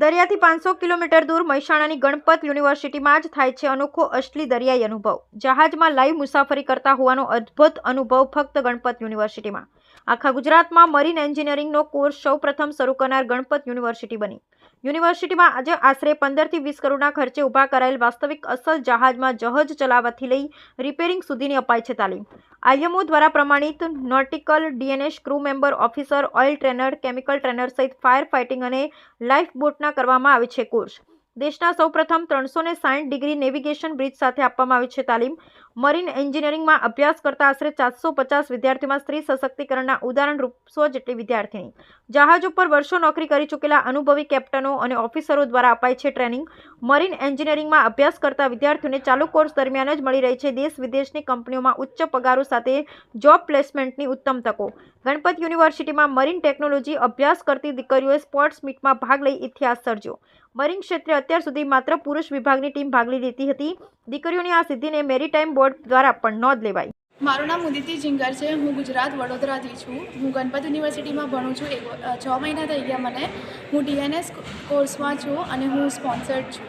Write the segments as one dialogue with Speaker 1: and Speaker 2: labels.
Speaker 1: દરિયાથી પાંચસો કિલોમીટર દૂર મહેસાણાની ગણપત યુનિવર્સિટીમાં જ થાય છે અનોખો અસલી દરિયાઈ અનુભવ. જહાજમાં લાઈવ મુસાફરી કરતા હોવાનો અદ્ભુત અનુભવ ફક્ત ગણપત યુનિવર્સિટીમાં. આખા ગુજરાતમાં મરીન એન્જિનિયરિંગનો કોર્સ સૌપ્રથમ શરૂ કરનાર ગણપત યુનિવર્સિટી બની. યુનિવર્સિટીમાં આજે આશરે પંદરથી વીસ કરોડના ખર્ચે ઊભા કરાયેલ વાસ્તવિક અસલ જહાજમાં જહાજ ચલાવવાથી લઈ રિપેરિંગ સુધીની અપાય છે તાલીમ. આઈએમઓ દ્વારા પ્રમાણિત nautical DNS crew member officer oil trainer chemical trainer સહિત ફાયર ફાઇટિંગ અને લાઇફ બોટના કરવામાં આવે છે કોર્સ દેશના સૌપ્રથમ ત્રણસો સાઠ ડિગ્રી નેવિગેશન બ્રિજ સાથે આપવામાં આવે છે તાલીમ. મરીન એન્જિનિયરિંગમાં અભ્યાસ કરતા આશરે ચારસો પચાસ વિદ્યાર્થીઓમાં સ્ત્રી સશક્તિકરણના ઉદાહરણ રૂપસો જેટલી વિદ્યાર્થીની. જહાજ ઉપર વર્ષો નોકરી કરી ચૂકેલા અનુભવી કેપ્ટનો અને ઓફિસરો દ્વારા અપાય છે ટ્રેનિંગ. મરીન એન્જિનિયરિંગમાં અભ્યાસ કરતા વિદ્યાર્થીઓને ચાલુ કોર્સ દરમિયાન જ મળી રહી છે દેશ વિદેશની કંપનીઓમાં ઉચ્ચ પગારો સાથે જોબ પ્લેસમેન્ટની ઉત્તમ તકો. ગણપત યુનિવર્સિટીમાં મરીન ટેકનોલોજી અભ્યાસ કરતી દીકરીઓએ સ્પોર્ટ્સ મીટમાં ભાગ લઈ ઇતિહાસ સર્જ્યો. મરીન ક્ષેત્રે અત્યાર સુધી માત્ર પુરુષ વિભાગની ટીમ ભાગ લઈ લેતી હતી. દીકરીઓની આ સિદ્ધિને મેરીટાઈમ બોર્ડ દ્વારા પણ નોંધ લેવાઈ.
Speaker 2: મારું નામ ઉદિતિ જિંગર છે. હું ગુજરાત વડોદરાથી છું. હું ગણપત યુનિવર્સિટીમાં ભણું છું. એક છ મહિના થઈ ગયા મને. હું ડીએનએસ કોર્સમાં છું અને હું સ્પોન્સર્ડ છું.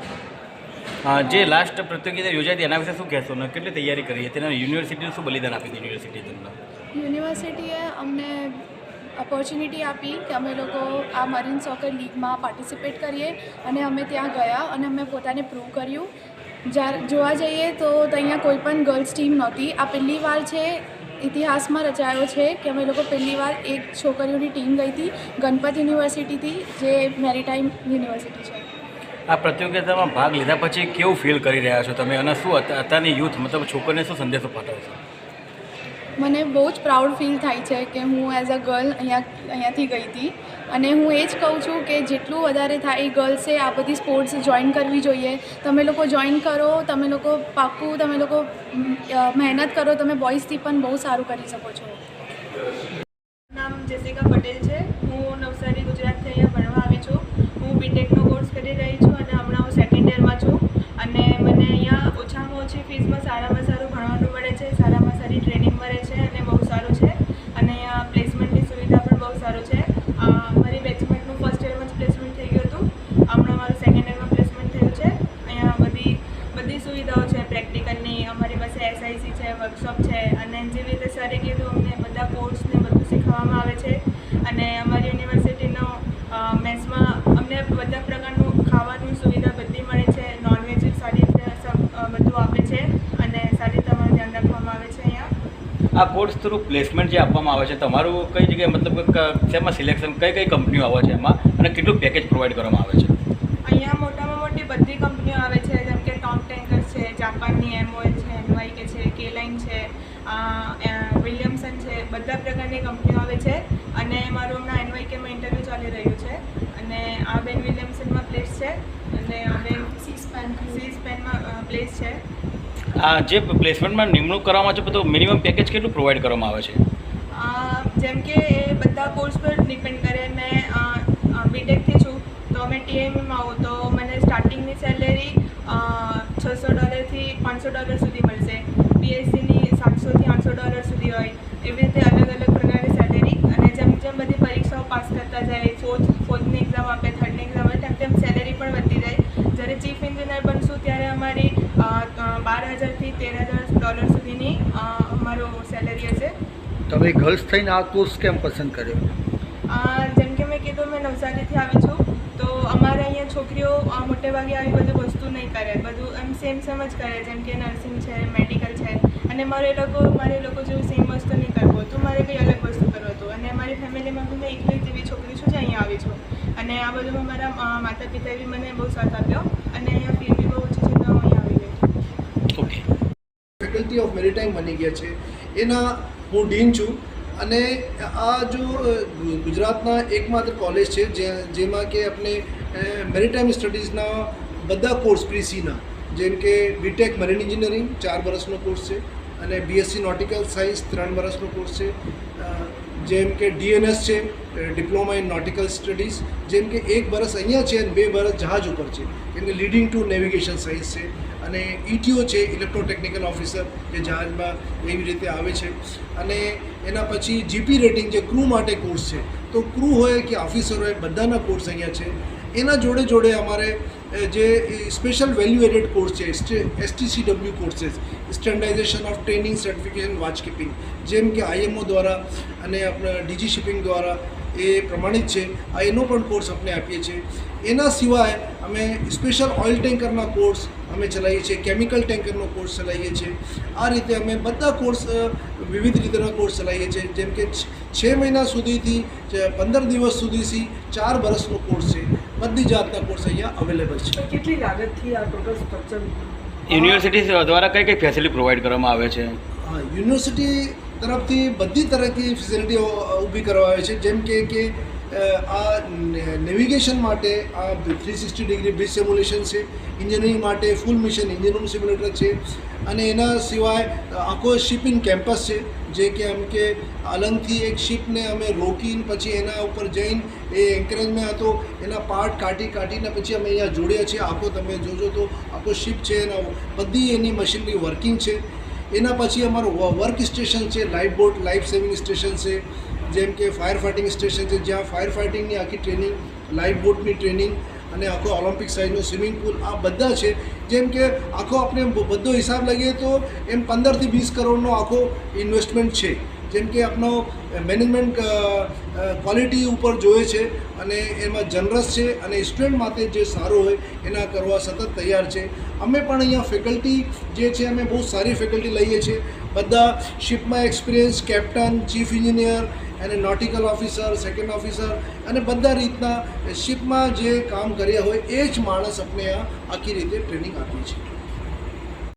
Speaker 3: જે લાસ્ટ પ્રતિયોગિતા યોજાઈ હતી એના વિશે શું કહેશો? ને કેટલી તૈયારી કરી હતી? અને યુનિવર્સિટીનું શું બલિદાન આપી હતી યુનિવર્સિટી તમને
Speaker 2: યુનિવર્સિટીએ અમને ઓપોર્ચ્યુનિટી આપી કે અમે લોકો આ મરીન સોકર લીગમાં પાર્ટિસિપેટ કરીએ અને અમે ત્યાં ગયા અને અમે પોતાને પ્રૂવ કર્યું. જ્યારે જોવા જઈએ તો ત્યાં કોઈ પણ ગર્લ્સ ટીમ નહોતી. આ પહેલી વાર છે, ઇતિહાસમાં રચાયો છે કે અમે લોકો પહેલી વાર એક છોકરીઓની ટીમ ગઈ હતી, ગણપત યુનિવર્સિટીથી જે મેરીટાઈમ યુનિવર્સિટી છે.
Speaker 3: આ પ્રતિયોગિતામાં ભાગ લીધા પછી કેવું ફીલ કરી રહ્યા છો તમે? અને શું અત- અત્યારની યુથ મતલબ છોકરીને શું સંદેશો પાઠવશો
Speaker 2: મને બહુ જ પ્રાઉડ ફીલ થાય છે કે હું એઝ અ ગર્લ અહીંયા, અહીંયાથી ગઈ હતી. અને હું એ જ કહું છું કે જેટલું વધારે થાય એ ગર્લ્સે આ બધી સ્પોર્ટ્સ જોઈન કરવી જોઈએ. તમે લોકો જોઈન કરો, તમે લોકો પાક્કું તમે લોકો મહેનત કરો, તમે બોયઝથી પણ બહુ સારું કરી શકો છો.
Speaker 4: નામ જેસિકા પટેલ છે. હું નવસારી, ગુજરાતથી અહીંયા ભણવા આવી છું. હું બીટેકનો કોર્સ કરી રહી છું અને હમણાં હું સેકન્ડ યરમાં છું. અને મને અહીંયા ઓછામાં ઓછી ફીસમાં સારું અને જેવી રીતે સરે કીધું અમને બધા કોર્સને બધું શીખવવામાં આવે છે. અને અમારી યુનિવર્સિટીનો મેસમાં અમને બધા પ્રકારનું ખાવાની સુવિધા બધી મળે છે. નોનવેજ સારી રીતે બધું આપે છે અને સારી રીતે અમારું ધ્યાન રાખવામાં આવે છે અહીંયા.
Speaker 3: આ કોર્સ થ્રુ પ્લેસમેન્ટ જે આપવામાં આવે છે તમારું કઈ જગ્યાએ મતલબ શેમાં સિલેક્શન કઈ કઈ કંપનીઓ આવે છે એમાં? અને કેટલું પેકેજ પ્રોવાઈડ કરવામાં આવે છે?
Speaker 4: અહીંયા મોટામાં મોટી બધી કંપનીઓ આવે છે જેમ કે ટોપ ટેન્કર્સ છે જાપાનની એમઓએલ છે એનવાયકે છે કે લાઇન છે કેલાઇન અ, વિલિયમસન છે બધા પ્રકારની કંપનીઓ આવે છે. અને મારું હમણાં એનવાયકેમાં ઇન્ટરવ્યૂ ચાલી રહ્યું છે. અને આ બેન વિલિયમસનમાં પ્લેસ છે. અને આ બેન
Speaker 2: સી સ્પેન
Speaker 4: સી સ્પેનમાં પ્લેસ છે.
Speaker 3: આ જે પ્લેસમેન્ટમાં નિમણૂક કરવામાં છે તો મિનિમમ પેકેજ કેટલું પ્રોવાઈડ કરવામાં આવે છે?
Speaker 4: જેમ કે એ બધા કોર્સ પર ડિપેન્ડ કરે. મેં બીટેકથી છું. તો અમે ટીએમમાં આવું. તો મને સ્ટાર્ટિંગની સેલેરી છસો ડોલરથી પાંચસો ડોલર સુધી મળશે. બીએસસીની આઠસો ડોલર સુધી હોય એવી રીતે અલગ અલગ પ્રકારની સેલેરી અને જેમ જેમ બધી પરીક્ષાઓ પાસ કરતા જાય ફોર્થ ફોર્થની એક્ઝામ આપે થર્ડની એક્ઝામ આપે તેમ તેમ સેલેરી પણ વધતી જાય. જ્યારે ચીફ એન્જિનિયર બનશું ત્યારે અમારી બાર હજારથી તેર હજાર ડોલર સુધીની અમારો સેલેરી હશે.
Speaker 5: તમે ગર્લ્સ થઈને આ કોર્સ કેમ પસંદ કર્યો
Speaker 4: અ, જેમ કે મેં કીધું મેં નવસારીથી આવી છું તો અમારે અહીંયા છોકરીઓ મોટે ભાગે આવી બધી વસ્તુ નહીં કરે. બધું એમ સેમ સેમ જ કરે. જેમ કે નર્સિંગ છે મેડિકલ છે. અને મારે એ લોકો મારે એ લોકો જેવું સેમ વસ્તુ નહીં કરવું હતું. મારે કંઈ અલગ વસ્તુ કરવું હતું. અને મારી ફેમિલીમાં બી મેં એકલી જેવી છોકરી છું જે અહીંયા આવી છું. અને આ બધું મારા માતા પિતાએ બી મને બહુ સાથ આપ્યો. અને અહીંયા ફી બી બહુ ઓછી છે તો અહીંયા આવી ગઈ
Speaker 3: ઓકે.
Speaker 6: ફેકલ્ટી ઓફ મેરીટાઈમ બની ગયા છે. એના હું ડીન છું. અને આ જો ગુજરાતના એકમાત્ર કોલેજ છે જે જેમાં કે આપણે મેરીટાઈમ સ્ટડીઝના બધા કોર્સ પ્રીસીના, જેમ કે બીટેક મરીન એન્જિનિયરિંગ ચાર વર્ષનો કોર્સ છે, અને બીએસસી નોટિકલ સાયન્સ ત્રણ વર્ષનો કોર્સ છે. જેમ કે ડીએનએસ છે ડિપ્લોમા ઇન નોટિકલ સ્ટડીઝ જેમ કે એક વર્ષ અહીંયા છે અને બે વર્ષ જહાજ ઉપર છે, કેમ કે લીડિંગ ટુ નેવિગેશન સાયન્સ છે. અને ઈટીઓ છે ઇલેક્ટ્રોટેકનિકલ ઓફિસર જે જહાજમાં એવી રીતે આવે છે. અને એના પછી જીપી રેટિંગ જે ક્રૂ માટે કોર્સ છે, તો ક્રૂ હોય કે ઓફિસર હોય, બધાના કોર્સ અહીંયા છે. એના જોડે જોડે અમારે જે સ્પેશિયલ વેલ્યુ એડેડ કોર્સ છે STCW courses standardisation of training certification watch keeping જેમ કે આઈએમઓ દ્વારા અને આપણા ડીજી શિપિંગ દ્વારા એ પ્રમાણિત છે, આ એનો પણ કોર્સ આપણે આપીએ છીએ. એના સિવાય અમે સ્પેશિયલ ઓઇલ ટેન્કરના કોર્સ અમે ચલાવીએ છીએ કેમિકલ ટેન્કરનો કોર્સ ચલાવીએ છીએ. આ રીતે અમે બધા કોર્સ વિવિધ રીતના કોર્સ ચલાવીએ છીએ. જેમ કે છ મહિના સુધીથી પંદર દિવસ સુધીથી ચાર વર્ષનો કોર્સ છે. બધી જાતના કોર્સ અહીંયા અવેલેબલ છે.
Speaker 7: કેટલી લાગતથી આ ટોટલ સ્ટ્રક્ચર
Speaker 3: યુનિવર્સિટી દ્વારા કઈ કઈ ફેસિલિટી પ્રોવાઈડ કરવામાં આવે છે?
Speaker 6: હા યુનિવર્સિટી તરફથી બધી તરહની ફેસિલિટીઓ ઊભી કરવામાં આવે છે. જેમ કે કે આ નેવિગેશન માટે આ three sixty degree bridge simulation છે. ઇન્જિનિયરિંગ માટે ફૂલ મિશન ઇન્જિનિયરિંગ સિમ્યુલેટર છે. અને એના સિવાય આખો શિપિંગ કેમ્પસ છે. જે કે એમ કે આલંગથી એક શિપને અમે રોકીને પછી એના ઉપર જઈને એ એન્કરેજમાં હતો, એના પાર્ટ કાઢી કાઢીને પછી અમે અહીંયા જોડ્યા છીએ. આખો તમે જોજો તો આખો શિપ છે, એના બધી એની મશીનરી વર્કિંગ છે. એના પછી અમારું વર્ક સ્ટેશન છે life boat life saving station છે, જેમ કે ફાયર ફાઇટિંગ સ્ટેશન છે. જ્યાં ફાયર ફાઇટિંગની આખી ટ્રેનિંગ લાઈફ બોટની ટ્રેનિંગ અને આખો ઓલિમ્પિક સાઇઝનો સ્વિમિંગ પુલ આ બધા છે. જેમ કે આખો આપણે બધો હિસાબ લઈએ તો એમ પંદરથી વીસ કરોડનો આખો ઇન્વેસ્ટમેન્ટ છે. જેમ કે આપણો મેનેજમેન્ટ ક્વોલિટી ઉપર જોઈએ છે અને એમાં જનરસ છે અને સ્ટુડન્ટ માટે જે સારું હોય એના કરવા સતત તૈયાર છે. અમે પણ અહીંયા ફેકલ્ટી જે છે અમે બહુ સારી ફેકલ્ટી લઈએ છીએ. બધા શિપમાં એક્સપિરિયન્સ કેપ્ટન ચીફ ઇન્જિનિયર અને નોટિકલ ઓફિસર સેકન્ડ ઓફિસર અને બધા રીતના શિપમાં જે કામ કર્યા હોય એ જ માણસ આપણે આખી રીતે ટ્રેનિંગ આપીએ છીએ.